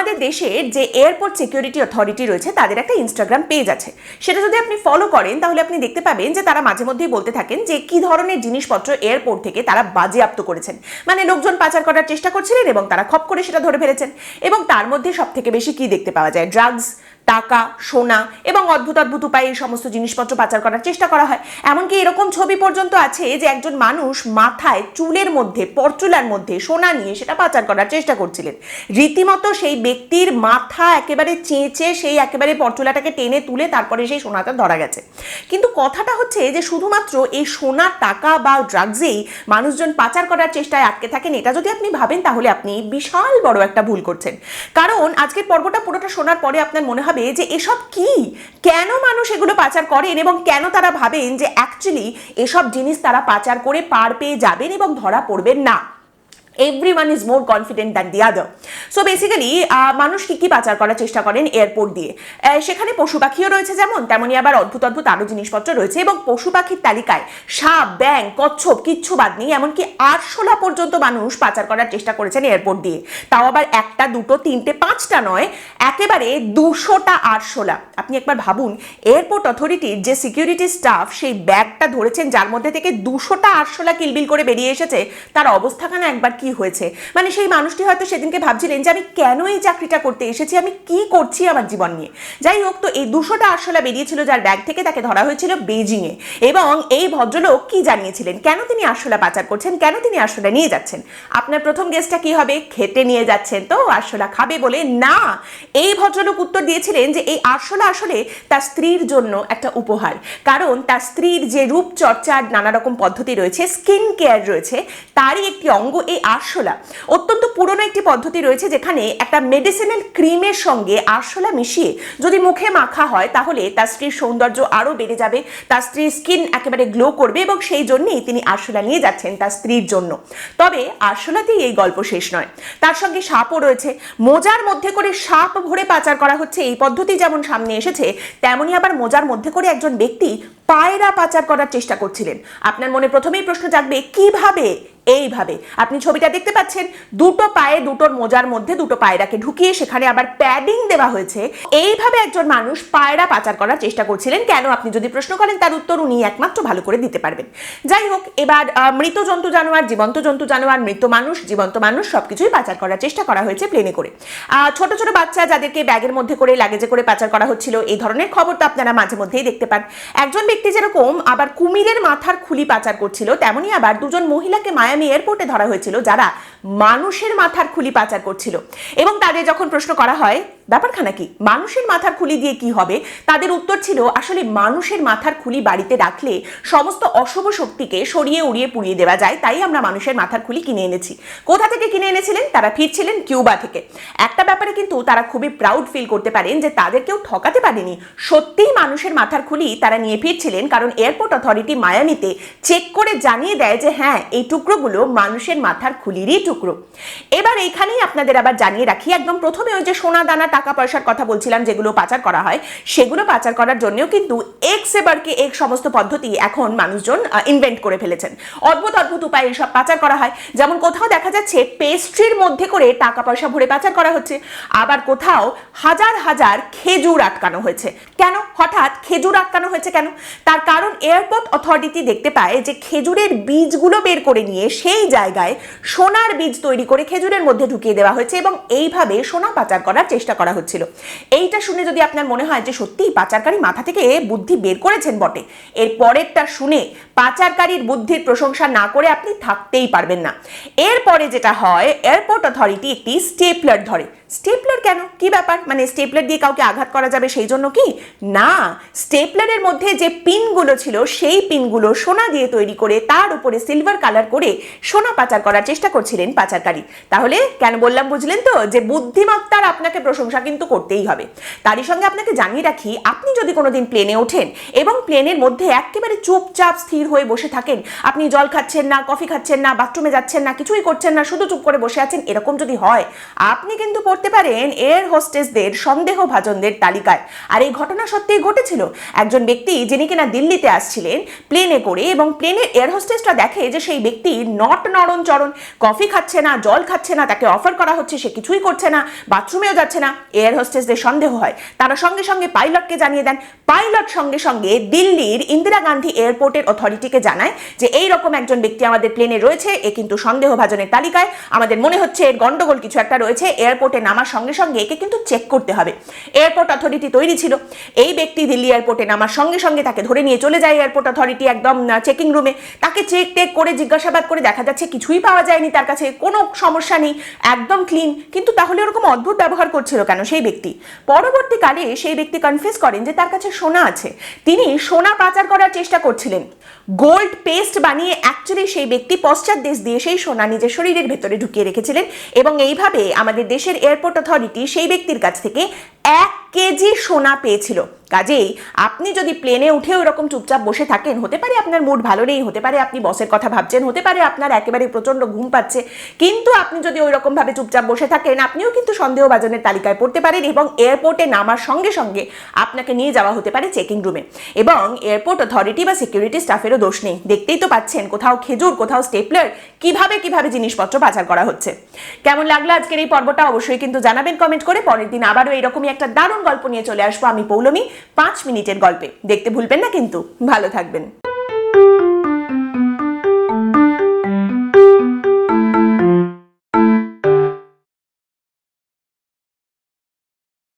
আমাদের দেশের যে এয়ারপোর্ট সিকিউরিটি অথরিটি রয়েছে, তাদের একটা ইনস্টাগ্রাম পেজ আছে। সেটা যদি আপনি ফলো করেন, তাহলে আপনি দেখতে পাবেন যে তারা মাঝে মধ্যেই বলতে থাকেন যে কি ধরনের জিনিসপত্র এয়ারপোর্ট থেকে তারা বাজেয়াপ্ত করেছেন। মানে লোকজন পাচার করার চেষ্টা করছিলেন এবং তারা খপ করে সেটা ধরে ফেলেছেন। এবং তার মধ্যে সব থেকে বেশি কি দেখতে পাওয়া যায়? ড্রাগস টাকা, সোনা এবং অদ্ভুত অদ্ভুত উপায়ে এই সমস্ত জিনিসপত্র পাচার করার চেষ্টা করা হয়। এমনকি এরকম ছবি পর্যন্ত আছে যে একজন মানুষ মাথায় চুলের মধ্যে, পরচুলার মধ্যে সোনা নিয়ে সেটা পাচার করার চেষ্টা করছিলেন। রীতিমতো সেই ব্যক্তির মাথা একেবারে চেঁচে সেই একেবারে পরচুলাটাকে টেনে তুলে তারপরে সেই সোনাটা ধরা গেছে। কিন্তু কথাটা হচ্ছে যে শুধুমাত্র এই সোনা টাকা বা ড্রাগসেই মানুষজন পাচার করার চেষ্টায় আটকে থাকেন, এটা যদি আপনি ভাবেন তাহলে আপনি বিশাল বড় একটা ভুল করছেন। কারণ আজকের পর্বটা পুরোটা শোনার পরে আপনার মনে হবে যে এসব কি? কেন মানুষ এগুলো পাচার করেন এবং কেন তারা ভাবেন যে অ্যাকচুয়ালি এসব জিনিস তারা পাচার করে পার পেয়ে যাবেন এবং ধরা পড়বেন না? Everyone is more confident than the other so basically মানুষ কি কি পাচার করার চেষ্টা করেন এয়ারপোর্ট দিয়ে? সেখানে পশু পাখিও রয়েছে যেমন, তেমনই আবার অদ্ভুত অদ্ভুত আরও জিনিসপত্র রয়েছে এবং পশু পাখির তালিকায় সাপ ব্যাং কচ্ছপ কিচ্ছু বাদ নেই, এমনকি আরশোলা পর্যন্ত মানুষ পাচার করার চেষ্টা করেছেন এয়ারপোর্ট দিয়ে। তাও আবার একটা, দুটো, তিনটে, পাঁচটা নয়, একেবারে দুশোটা আরশোলা। আপনি একবার ভাবুন এয়ারপোর্ট অথরিটির যে সিকিউরিটি স্টাফ সেই ব্যাগটা ধরেছেন, যার মধ্যে থেকে দুশোটা আরশোলা কিলবিল করে বেরিয়ে এসেছে, তার অবস্থাখানা একবার কি হয়েছে। মানে সেই মানুষটি হয়তো সেদিনকে ভাবছিলেন যে আমি কেন এই চাকরিটা করতে এসেছি? আমি কি করছি আমার জীবন নিয়ে? যাই হোক, তো এই দুশোটা আরশোলা বেরিয়েছিল যার ব্যাগ থেকে তাকে ধরা হয়েছিল বেজিংয়ে এবং এই ভদ্রলোক কি জানিয়েছিলেন? কেন তিনি আরশোলা পাচার করছেন? কেন তিনি আরশোলা নিয়ে যাচ্ছেন? আপনার প্রথম গেস্টটা কি হবে? খেতে নিয়ে যাচ্ছেন তো? আরশোলা খাবে বলে? না! এই ভদ্রলোক উত্তর দিয়েছিলেন যে এই আরশোলা আসলে তার স্ত্রীর জন্য একটা উপহার। কারণ তার স্ত্রীর যে রূপচর্চার নানা রকম পদ্ধতি রয়েছে স্কিন কেয়ার রয়েছে, তারই একটি অঙ্গ এই আরশোলা। অত্যন্ত পুরনো একটি পদ্ধতি রয়েছে যেখানে একটা মেডিসিনাল ক্রিমের সঙ্গে আরশোলা মিশিয়ে যদি মুখে মাখা হয়, তাহলে তার স্ত্রীর সৌন্দর্য আরও বেড়ে যাবে, তার স্ত্রীর স্কিন একেবারে গ্লো করবে এবং সেই জন্যেই তিনি আরশোলা নিয়ে যাচ্ছেন তার স্ত্রীর জন্য। তবে আরশোলাতেই এই গল্প শেষ নয়। তার সঙ্গে সাপও রয়েছে। মোজার মধ্যে করে সাপ ভরে পাচার করা হচ্ছে। এই পদ্ধতি যেমন সামনে এসেছে, তেমনই আবার মোজার মধ্যে করে একজন ব্যক্তি পায়রা পাচার করার চেষ্টা করছিলেন। আপনার মনে প্রথমেই প্রশ্ন জাগবে, কীভাবে এইভাবে। আপনি ছবিটা দেখতে পাচ্ছেন, দুটো পায়ে দুটোর মোজার মধ্যে দুটো পায়রাকে ঢুকিয়ে সেখানে আবার প্যাডিং দেওয়া হয়েছে। এইভাবে একজন মানুষ পায়রা পাচার করার চেষ্টা করছিলেন, কেন আপনি যদি প্রশ্ন করেন তার উত্তর উনি একমাত্র ভালো করে দিতে পারবেন। যাই হোক, এবার মৃত জন্তু জানোয়ার, জীবন্ত জন্তু জানোয়ার, মৃত মানুষ, জীবন্ত মানুষ সবকিছুই পাচার করার চেষ্টা করা হয়েছে প্লেনে করে। ছোট ছোট বাচ্চা যাদেরকে ব্যাগের মধ্যে করে লাগেজে করে পাচার করা হচ্ছিল, এই ধরনের খবর তো আপনারা মাঝে মধ্যেই দেখতে পান। একজন ব্যক্তি যেরকম আবার কুমিরের মাথার খুলি পাচার করছিল তেমনই আবার দুজন মহিলাকে মায়ামি এয়ারপোর্টে ধরা হয়েছিল যারা মানুষের মাথার খুলি পাচার করছিল। এবং তাদের যখন প্রশ্ন করা হয়, ব্যাপারখানা কি? মানুষের মাথার খুলি দিয়ে কি হবে? তাদের উত্তর ছিল, আসলে মানুষের মাথার খুলি বাড়িতে রাখলে সমস্ত অশুভ শক্তিকে সরিয়ে উড়িয়ে পুড়িয়ে দেওয়া যায়, তাই আমরা মানুষের মাথার খুলি কিনে এনেছি। কোথা থেকে কিনে এনেছিলেন? তারা ফিরছিলেন কিউবা থেকে। একটা ব্যাপারে কিন্তু তারা খুবই প্রাউড ফিল করতে পারেন যে তাদের কেউ ঠকাতে পারেনি। সত্যিই মানুষের মাথার খুলি তারা নিয়ে ফিরছিলেন কারণ এয়ারপোর্ট অথরিটি মায়ামিতে চেক করে জানিয়ে দেয় যে হ্যাঁ এই টুকরোগুলো মানুষের মাথার খুলিরই টুকরো এবার এইখানেই আপনাদের আবার জানিয়ে রাখি, একদম প্রথমে ওই যে সোনা দানা, টাকা পয়সার কথা বলছিলাম, যেগুলো পাচার করা হয়, সেগুলো পাচার করার জন্যও কিন্তু এক সেবারকে এক সমস্ত পদ্ধতি এখন মানুষজন ইনভেন্ট করে ফেলেছেন। অদ্ভুত অদ্ভুত উপায়ে এসব পাচার করা হয়। যেমন কোথাও দেখা যাচ্ছে পেস্ট্রির মধ্যে করে টাকা পয়সা ভরে পাচার করা হচ্ছে, আবার কোথাও হাজার হাজার খেজুর আটকানো হয়েছে। কেন? হঠাৎ খেজুর আটকানো হয়েছে কেন? তার কারণ এয়ারপোর্ট অথরিটি দেখতে পায় যে খেজুরের বীজগুলো বের করে নিয়ে সেই জায়গায় সোনার বীজ তৈরি করে খেজুরের মধ্যে ঢুকিয়ে দেওয়া হয়েছে এবং এইভাবে সোনা পাচার করার চেষ্টা করা হচ্ছিল। এইটা শুনে যদি আপনার মনে হয় যে সত্যিই পাচারকারী মাথা থেকে বুদ্ধি বের করেছেন বটে, এর পরেরটা শুনে পাচারকারীর বুদ্ধির প্রশংসা না করে আপনি থাকতেই পারবেন না। এরপরে যেটা হয় এয়ারপোর্ট অথরিটি একটি স্টেপলার ধরে। স্টেপলার কেন? কি ব্যাপার? মানে স্টেপলার দিয়ে কাউকে আঘাত করা যাবে সেই জন্য কি? না, স্টেপলারের মধ্যে যে পিনগুলো ছিল, সেই পিনগুলো সোনা দিয়ে তৈরি করে তার উপরে সিলভার কালার করে সোনা পাচার করার চেষ্টা করছিলেন পাচারকারী। তাহলে কেন বললাম বুঝলেন তো? যে বুদ্ধিমত্তার আপনাকে প্রশংসা কিন্তু করতেই হবে। তারই সঙ্গে আপনাকে জানিয়ে রাখি, আপনি যদি কোনোদিন প্লেনে ওঠেন এবং প্লেনের মধ্যে একেবারে চুপচাপ স্থির হয়ে বসে থাকেন, আপনি জল খাচ্ছেন না, কফি খাচ্ছেন না বাথরুমে যাচ্ছেন না, কিছুই করছেন না, শুধু চুপ করে বসে আছেন, এরকম যদি হয়, আপনি কিন্তু পড়তে পারেন এয়ার হোস্টেসদের সন্দেহভাজনদের তালিকায়। আর এই ঘটনা সত্যিই ঘটেছিল। একজন ব্যক্তি যিনি কিনা দিল্লিতে আসছিলেন প্লেনে করে এবং প্লেনের এয়ার হোস্টেসটা দেখে যে সেই ব্যক্তি নট নরণ চরণ কফি খাচ্ছে না, জল খাচ্ছে না, তাকে অফার করা হচ্ছে, সে কিছুই করছে না বাথরুমেও যাচ্ছে না এয়ার হোস্টেসদের সন্দেহ হয়। তারা সঙ্গে সঙ্গে পাইলটকে জানিয়ে দেন পাইলট সঙ্গে সঙ্গে দিল্লির ইন্দিরা গান্ধী এয়ারপোর্টের অথরিটিকে জানায় যে এই রকম একজন ব্যক্তি আমাদের প্লেনে রয়েছে, এ কিন্তু সন্দেহভাজনের তালিকায়। আমাদের মনে হচ্ছে এর গন্ডগোল কিছু একটা রয়েছে, এয়ারপোর্টে নামার সঙ্গে সঙ্গে একে কিন্তু চেক করতে হবে। এয়ারপোর্ট অথরিটি তৈরি ছিল। এই ব্যক্তি দিল্লি এয়ারপোর্টে নামার সঙ্গে সঙ্গে তাকে ধরে নিয়ে চলে যায় এয়ারপোর্ট অথরিটি একদম চেকিং রুমে তাকে চেক টেক করে জিজ্ঞাসাবাদ করে দেখা যাচ্ছে কিছুই পাওয়া যায়নি, তার কাছে কোনো সমস্যা নেই, একদম ক্লিন কিন্তু তাহলে ওরকম অদ্ভুত ব্যবহার করছিল কেন সেই ব্যক্তি? পরবর্তীকালে সেই ব্যক্তি কনফিউজ করেন যে তার কাছে সোনা আছে। তিনি সোনা পাচার করার চেষ্টা করছিলেন। গোল্ড পেস্ট বানিয়ে অ্যাকচুয়ালি সেই ব্যক্তি পশ্চাৎ দেশ দিয়ে সেই সোনা নিজের শরীরের ভেতরে ঢুকিয়ে রেখেছিলেন এবং এইভাবে আমাদের দেশের এয়ারপোর্ট অথরিটি সেই ব্যক্তির কাছ থেকে এক কেজি সোনা পেয়েছিল। কাজেই আপনি যদি প্লেনে উঠে ওরকম চুপচাপ বসে থাকেন, হতে পারে আপনার মুড ভালো নেই হতে পারে আপনি বসের কথা ভাবছেন, হতে পারে আপনার একেবারে প্রচণ্ড ঘুম পাচ্ছে, কিন্তু আপনি যদি ওই রকম ভাবে চুপচাপ বসে থাকেন, আপনিও কিন্তু সন্দেহভাজনের তালিকায় পড়তে পারেন এবং এয়ারপোর্টে নামার সঙ্গে সঙ্গে আপনাকে নিয়ে যাওয়া হতে পারে চেকিং রুমে এবং এয়ারপোর্ট অথরিটি বা সিকিউরিটি স্টাফেরও দোষ নেই। দেখতেই তো পাচ্ছেন কোথাও খেজুর, কোথাও স্টেপলার কীভাবে কীভাবে জিনিসপত্র পাচার করা হচ্ছে। কেমন লাগল আজকের এই পর্বটা অবশ্যই কিন্তু জানাবেন কমেন্ট করে। পরের দিন আবারও এরকমই একটা দারুণ গল্প নিয়ে চলে আসব আমি পৌলমি, পাঁচ মিনিটের গল্পে। দেখতে ভুলবেন না কিন্তু। ভালো থাকবেন।